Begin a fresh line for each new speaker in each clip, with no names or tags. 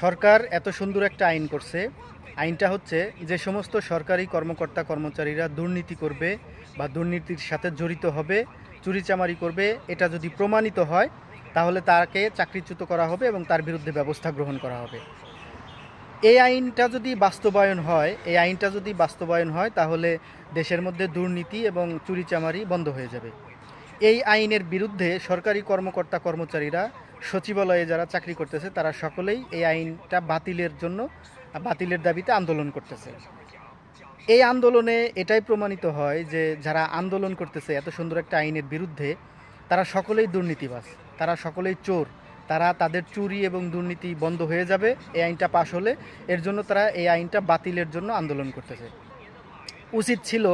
সরকার এত সুন্দর একটা আইন করছে। আইনটা হচ্ছে যে সমস্ত সরকারি কর্মকর্তা, কর্মচারীরা দুর্নীতি করবে বা দুর্নীতির সাথে জড়িত হবে, চুরিচামারি করবে, এটা যদি প্রমাণিত হয়, তাহলে তাকে চাকরিচ্যুত করা হবে এবং তার বিরুদ্ধে ব্যবস্থা গ্রহণ করা হবে। এই আইনটা যদি বাস্তবায়ন হয়, এই আইনটা যদি বাস্তবায়ন হয়, তাহলে দেশের মধ্যে দুর্নীতি এবং চুরিচামারি বন্ধ হয়ে যাবে। এই আইনের বিরুদ্ধে সরকারি কর্মকর্তা কর্মচারীরা সচিবালয়ে যারা চাকরি করতেছে, তারা সকলেই এই আইনটা বাতিলের জন্য, বাতিলের দাবিতে আন্দোলন করতেছে। এই আন্দোলনে এটাই প্রমাণিত হয় যে যারা আন্দোলন করতেছে, এত সুন্দর একটা আইনের বিরুদ্ধে, তারা সকলেই দুর্নীতিবাজ, তারা সকলেই চোর, তারা তাদের চুরি এবং দুর্নীতি বন্ধ হয়ে যাবে, এই আইনটা পাশ হলে, এর জন্য তারা এই আইনটা বাতিলের জন্য আন্দোলন করতেছে। উচিত ছিল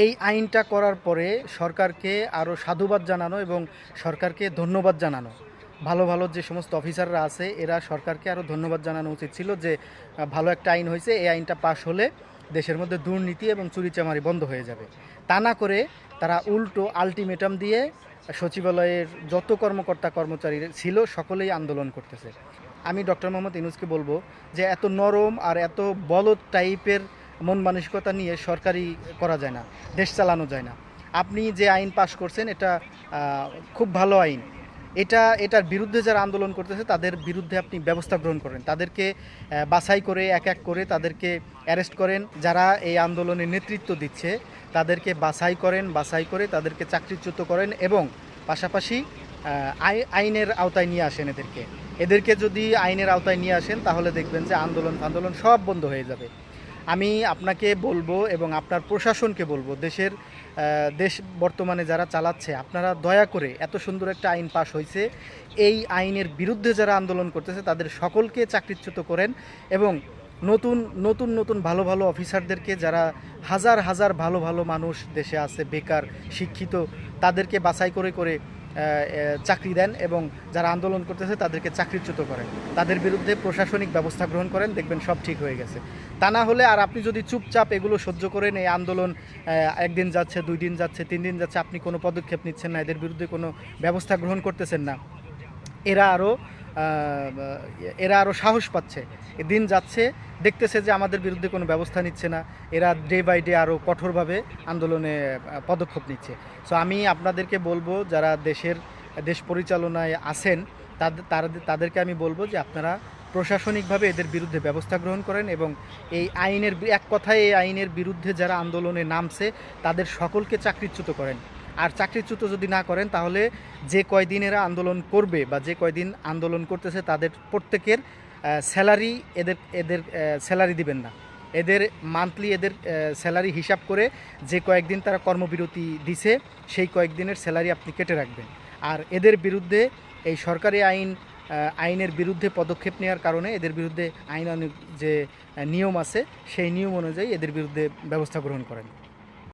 এই আইনটা করার পরে সরকারকে আরও সাধুবাদ জানানো এবং সরকারকে ধন্যবাদ জানানো। ভালো ভালো যে সমস্ত অফিসাররা আছে, এরা সরকারকে আরও ধন্যবাদ জানানো উচিত ছিল যে ভালো একটা আইন হয়েছে, এই আইনটা পাশ হলে দেশের মধ্যে দুর্নীতি এবং চুরিচামারি বন্ধ হয়ে যাবে। তা না করে তারা উল্টো আলটিমেটাম দিয়ে সচিবালয়ের যত কর্মকর্তা কর্মচারী ছিল, সকলেই আন্দোলন করতেছে। আমি ডক্টর মোহাম্মদ ইনুজকে বলব যে, এত নরম আর এত বলদ টাইপের মন মানসিকতা নিয়ে সরকারি করা যায় না, দেশ চালানো যায় না। আপনি যে আইন পাশ করছেন, এটা খুব ভালো আইন। এটা, এটার বিরুদ্ধে যারা আন্দোলন করতেছে, তাদের বিরুদ্ধে আপনি ব্যবস্থা গ্রহণ করেন। তাদেরকে বাছাই করে, এক এক করে তাদেরকে অ্যারেস্ট করেন। যারা এই আন্দোলনে নেতৃত্ব দিচ্ছে, তাদেরকে বাছাই করেন, বাছাই করে তাদেরকে চাকরিচ্যুত করেন এবং পাশাপাশি আই- আইনের আওতায় নিয়ে আসেন এদেরকে। এদেরকে যদি আইনের আওতায় নিয়ে আসেন, তাহলে দেখবেন যে আন্দোলন আন্দোলন সব বন্ধ হয়ে যাবে। আমি আপনাকে বলব এবং আপনার প্রশাসনকে বলব, দেশের দেশ বর্তমানে যারা চালাচ্ছে, আপনারা দয়া করে এত সুন্দর একটা আইন পাশ হয়েছে। এই আইনের বিরুদ্ধে যারা আন্দোলন করতেছে, তাদের সকলকে চাকরিচ্যুত করেন এবং নতুন নতুন নতুন ভালো ভালো অফিসারদেরকে যারা হাজার হাজার ভালো ভালো মানুষ দেশে আছে, বেকার, শিক্ষিত, তাদেরকে বাছাই করে করে চাকরি দেন এবং যারা আন্দোলন করতেছে তাদেরকে চাকরিচ্যুত করেন। তাদের বিরুদ্ধে প্রশাসনিক ব্যবস্থা গ্রহণ করেন, দেখবেন সব ঠিক হয়ে গেছে। তা না হলে আর আপনি যদি চুপচাপ এগুলো সহ্য করেন, এই আন্দোলন একদিন যাচ্ছে, দুই দিন যাচ্ছে, তিন দিন যাচ্ছে, আপনি কোনো পদক্ষেপ নিচ্ছেন না, এদের বিরুদ্ধে কোনো ব্যবস্থা গ্রহণ করতেছেন না, এরা আরও এরা আরও সাহস পাচ্ছে। দিন যাচ্ছে দেখতেছে যে আমাদের বিরুদ্ধে কোনো ব্যবস্থা নিচ্ছে না। এরা ডে বাই ডে আরও কঠোরভাবে আন্দোলনে পদক্ষেপ নিচ্ছে। সো আমি আপনাদেরকে বলব, যারা দেশের, দেশ পরিচালনায় আছেন তাদের তাদের- তাদেরকে আমি বলব যে আপনারা প্রশাসনিকভাবে এদের বিরুদ্ধে ব্যবস্থা গ্রহণ করেন এবং এই আইনের এক কথায় এই আইনের বিরুদ্ধে যারা আন্দোলনে নামছে, তাদের সকলকে চাকরিচ্যুত করেন। আর চাকরিচ্যুত যদি না করেন, তাহলে যে কয়দিন এরা আন্দোলন করবে বা যে কয়দিন আন্দোলন করতেছে, তাদের প্রত্যেকের স্যালারি এদের এদের স্যালারি দিবেন না। এদের মান্থলি এদের স্যালারি হিসাব করে যে কয়েকদিন তারা কর্মবিরতি দিছে, সেই কয়েকদিনের স্যালারি আপনি কেটে রাখবেন। আর এদের বিরুদ্ধে এই সরকারি আইন আইনের বিরুদ্ধে পদক্ষেপ নেওয়ার কারণে এদের বিরুদ্ধে আইন যে নিয়ম আছে, সেই নিয়ম অনুযায়ী এদের বিরুদ্ধে ব্যবস্থা গ্রহণ করেন।